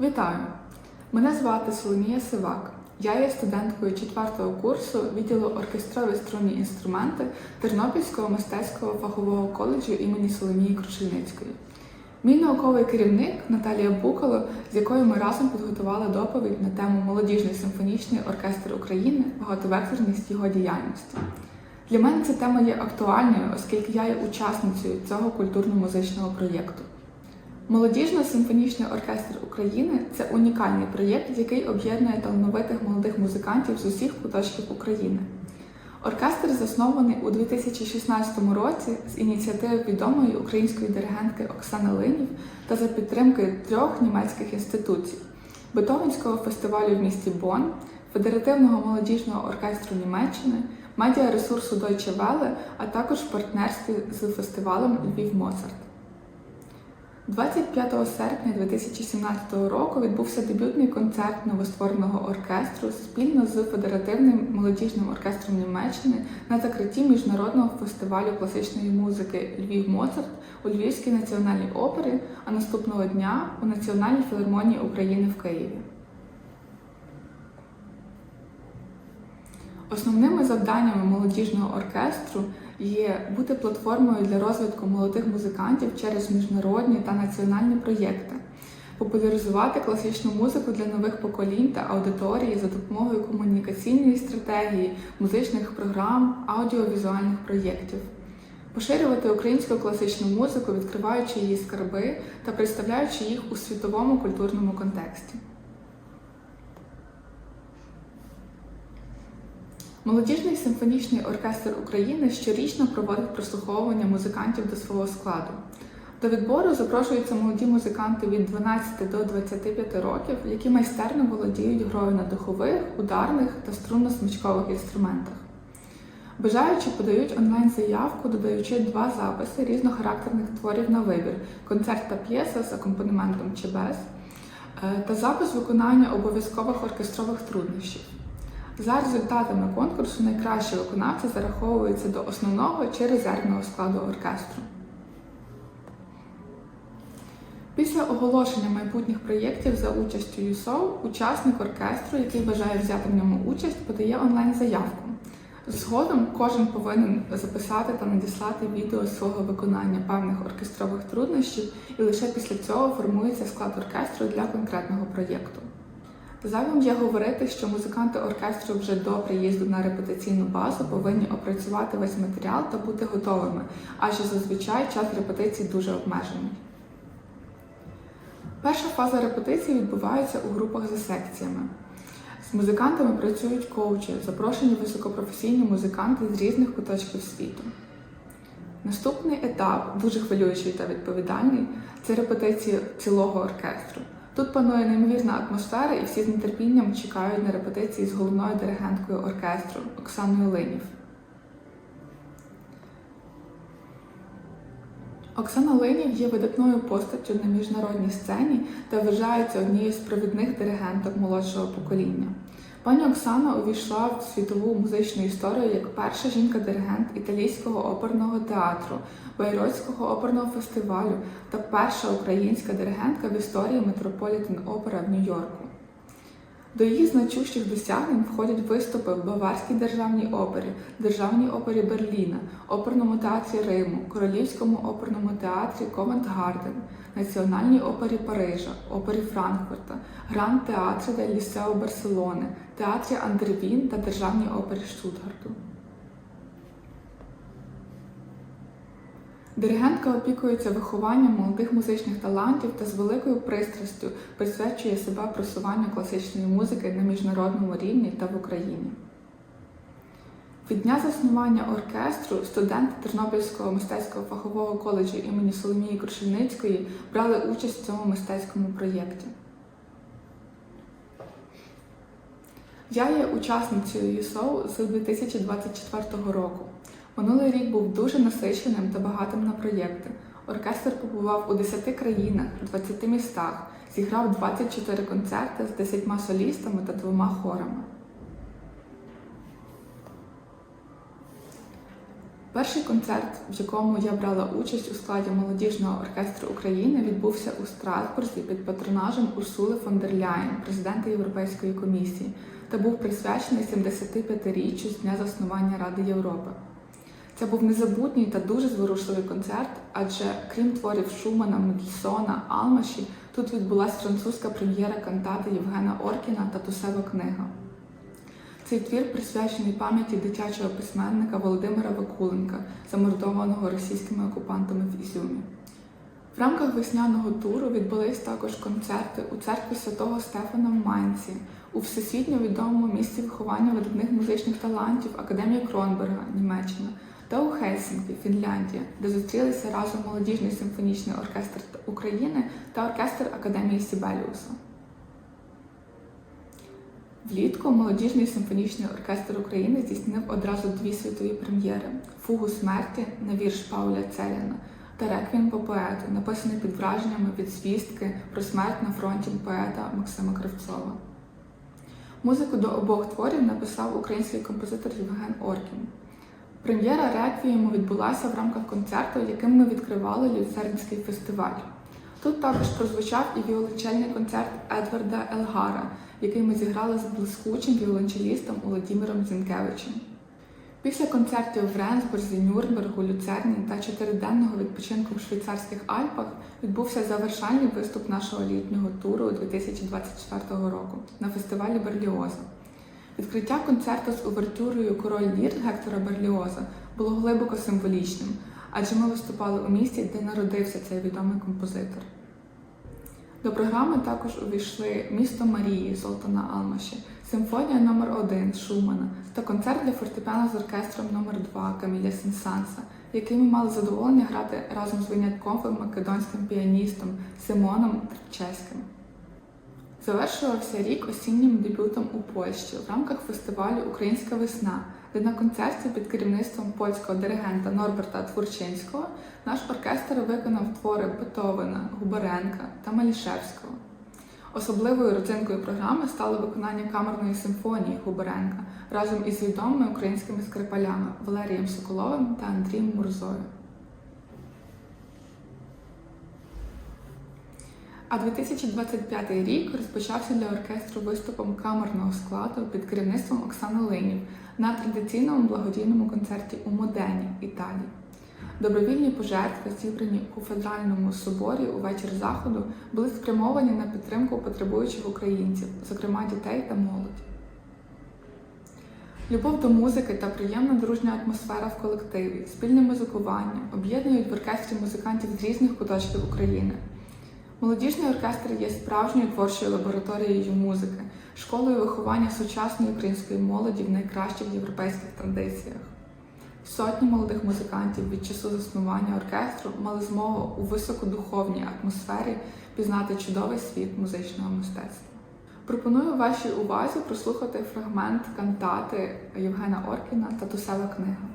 Вітаю! Мене звати Соломія Сивак. Я є студенткою 4 курсу відділу оркестрові струнні інструменти Тернопільського мистецького фахового коледжу імені Соломії Крушельницької. Мій науковий керівник Наталія Букало, з якою ми разом підготували доповідь на тему Молодіжний симфонічний оркестр України, багатовекторність його діяльності. Для мене ця тема є актуальною, оскільки я є учасницею цього культурно-музичного проєкту. Молодіжно-симфонічний оркестр України це унікальний проєкт, який об'єднує талановитих молодих музикантів з усіх куточків України. Оркестр заснований у 2016 році з ініціативи відомої української диригентки Оксани Линів та за підтримки трьох німецьких інституцій: Бетовенського фестивалю в місті Бонн, Федеративного молодіжного оркестру Німеччини, медіаресурсу Deutsche Welle, а також партнерстві з фестивалем Львів Моцарт. 25 серпня 2017 року відбувся дебютний концерт новоствореного оркестру спільно з Федеративним молодіжним оркестром Німеччини на закритті міжнародного фестивалю класичної музики Львів Моцарт у Львівській національній опері, а наступного дня у Національній філармонії України в Києві. Основними завданнями молодіжного оркестру є бути платформою для розвитку молодих музикантів через міжнародні та національні проєкти, популяризувати класичну музику для нових поколінь та аудиторії за допомогою комунікаційної стратегії, музичних програм, аудіовізуальних проєктів. Поширювати українську класичну музику, відкриваючи її скарби та представляючи їх у світовому культурному контексті. Молодіжний симфонічний оркестр України щорічно проводить прослуховування музикантів до свого складу. До відбору запрошуються молоді музиканти від 12 до 25 років, які майстерно володіють грою на духових, ударних та струнно-смичкових інструментах. Бажаючі подають онлайн-заявку, додаючи два записи різнохарактерних творів на вибір: концерт та п'єса з акомпанементом чи без, е, та запис виконання обов'язкових оркестрових труднощів. За результатами конкурсу найкращі виконавці зараховуються до основного чи резервного складу оркестру. Після оголошення майбутніх проєктів за участю ЮСО, учасник оркестру, який бажає взяти в ньому участь, подає онлайн-заявку. Згодом кожен повинен записати та надіслати відео свого виконання певних оркестрових труднощів, і лише після цього формується склад оркестру для конкретного проєкту. Зайвим є говорити, що музиканти оркестру вже до приїзду на репетиційну базу повинні опрацювати весь матеріал та бути готовими, адже зазвичай час репетицій дуже обмежений. Перша фаза репетиції відбувається у групах за секціями. З музикантами працюють коучі, запрошені високопрофесійні музиканти з різних куточків світу. Наступний етап, дуже хвилюючий та відповідальний, це репетиція цілого оркестру. Тут панує неймовірна атмосфера, і всі з нетерпінням чекають на репетиції з головною диригенткою оркестру Оксаною Линів. Оксана Линів є видатною постаттю на міжнародній сцені та вважається однією з провідних диригенток молодшого покоління. Пані Оксана увійшла в світову музичну історію як перша жінка-диригент італійського оперного театру, Байроцького оперного фестивалю та перша українська диригентка в історії Метрополітен Опера в Нью-Йорку. До її значущих досягнень входять виступи в Баварській державній опері, Державній опері Берліна, оперному театрі Риму, Королівському оперному театрі Ковент Гарден, Національній опері Парижа, опері Франкфурта, Гранд театрі де Лісео Барселони, театрі Андервін та Державній опері Штутгарту. Диригентка опікується вихованням молодих музичних талантів та з великою пристрастю присвячує себе просуванню класичної музики на міжнародному рівні та в Україні. Від дня заснування оркестру студенти Тернопільського мистецького фахового коледжу імені Соломії Крушельницької брали участь в цьому мистецькому проєкті. Я є учасницею ЮСОУ з 2024 року. Минулий рік був дуже насиченим та багатим на проєкти. Оркестр побував у 10 країнах, 20 містах, зіграв 24 концерти з 10 солістами та двома хорами. Перший концерт, в якому я брала участь у складі молодіжного оркестру України, відбувся у Страсбурзі під патронажем Урсули фон дер Ляєн, президента Європейської комісії, та був присвячений 75-річчю з дня заснування Ради Європи. Це був незабутній та дуже зворушливий концерт, адже крім творів Шумана, Мендельсона, Алмаші, тут відбулася французька прем'єра кантати Євгена Оркіна та Тусева книга. Цей твір присвячений пам'яті дитячого письменника Володимира Вакуленка, замордованого російськими окупантами в Ізюмі. В рамках весняного туру відбулись також концерти у церкві святого Стефана в Майнці, у всесвітньо відомому місці виховання видатних музичних талантів Академії Кронберга, Німеччина, та у Хельсінкі, Фінляндія, де зустрілися разом молодіжний симфонічний оркестр України та оркестр Академії Сібеліуса. Влітку молодіжний симфонічний оркестр України здійснив одразу дві світові прем'єри: Фугу смерті на вірш Пауля Целяна та Реквієм по поету, написаний під враженнями від звістки про смерть на фронті поета Максима Кравцова. Музику до обох творів написав український композитор Євген Оркін. Прем'єра реквієму відбулася в рамках концерту, яким ми відкривали Люцернський фестиваль. Тут також прозвучав і віолончельний концерт Едварда Елгара, який ми зіграли з блискучим віолончелістом Володимиром Зінкевичем. Після концертів в Ренсбурзі, Нюрнбергу, Люцерні та чотириденного відпочинку в швейцарських Альпах відбувся завершальний виступ нашого літнього туру 2024 року на фестивалі Берліоза. Відкриття концерту з увертюрою Король Лір Гектора Берліоза було глибоко символічним, адже ми виступали у місті, де народився цей відомий композитор. До програми також увійшли Місто Марії Золтана Алмаші, Симфонія номер 1 Шумана та концерт для фортепіано з оркестром номер 2 Каміля Сенсанса, який ми мали задоволення грати разом з винятковим македонським піаністом Симоном Трчеським. Завершувався рік осіннім дебютом у Польщі в рамках фестивалю Українська весна, де на концерті під керівництвом польського диригента Норберта Творчинського наш оркестр виконав твори Бетовена, Губаренка та Малішевського. Особливою родзинкою програми стало виконання камерної симфонії Губаренка разом із відомими українськими скрипалями Валерієм Соколовим та Андрієм Мурзою. А 2025 рік розпочався для оркестру виступом камерного складу під керівництвом Оксани Линів на традиційному благодійному концерті у Модені, Італії. Добровільні пожертви, зібрані у Федеральному соборі у вечір заходу, були спрямовані на підтримку потребуючих українців, зокрема дітей та молодь. Любов до музики та приємна дружня атмосфера в колективі, спільне музикування об'єднують в оркестрі музикантів з різних куточків України. Молодіжний оркестр є справжньою творчою лабораторією музики, школою виховання сучасної української молоді в найкращих європейських традиціях. Сотні молодих музикантів від часу заснування оркестру мали змогу у високодуховній атмосфері пізнати чудовий світ музичного мистецтва. Пропоную вашій увазі прослухати фрагмент кантати Євгена Оркіна Татусева книга.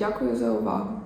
Дякую за увагу!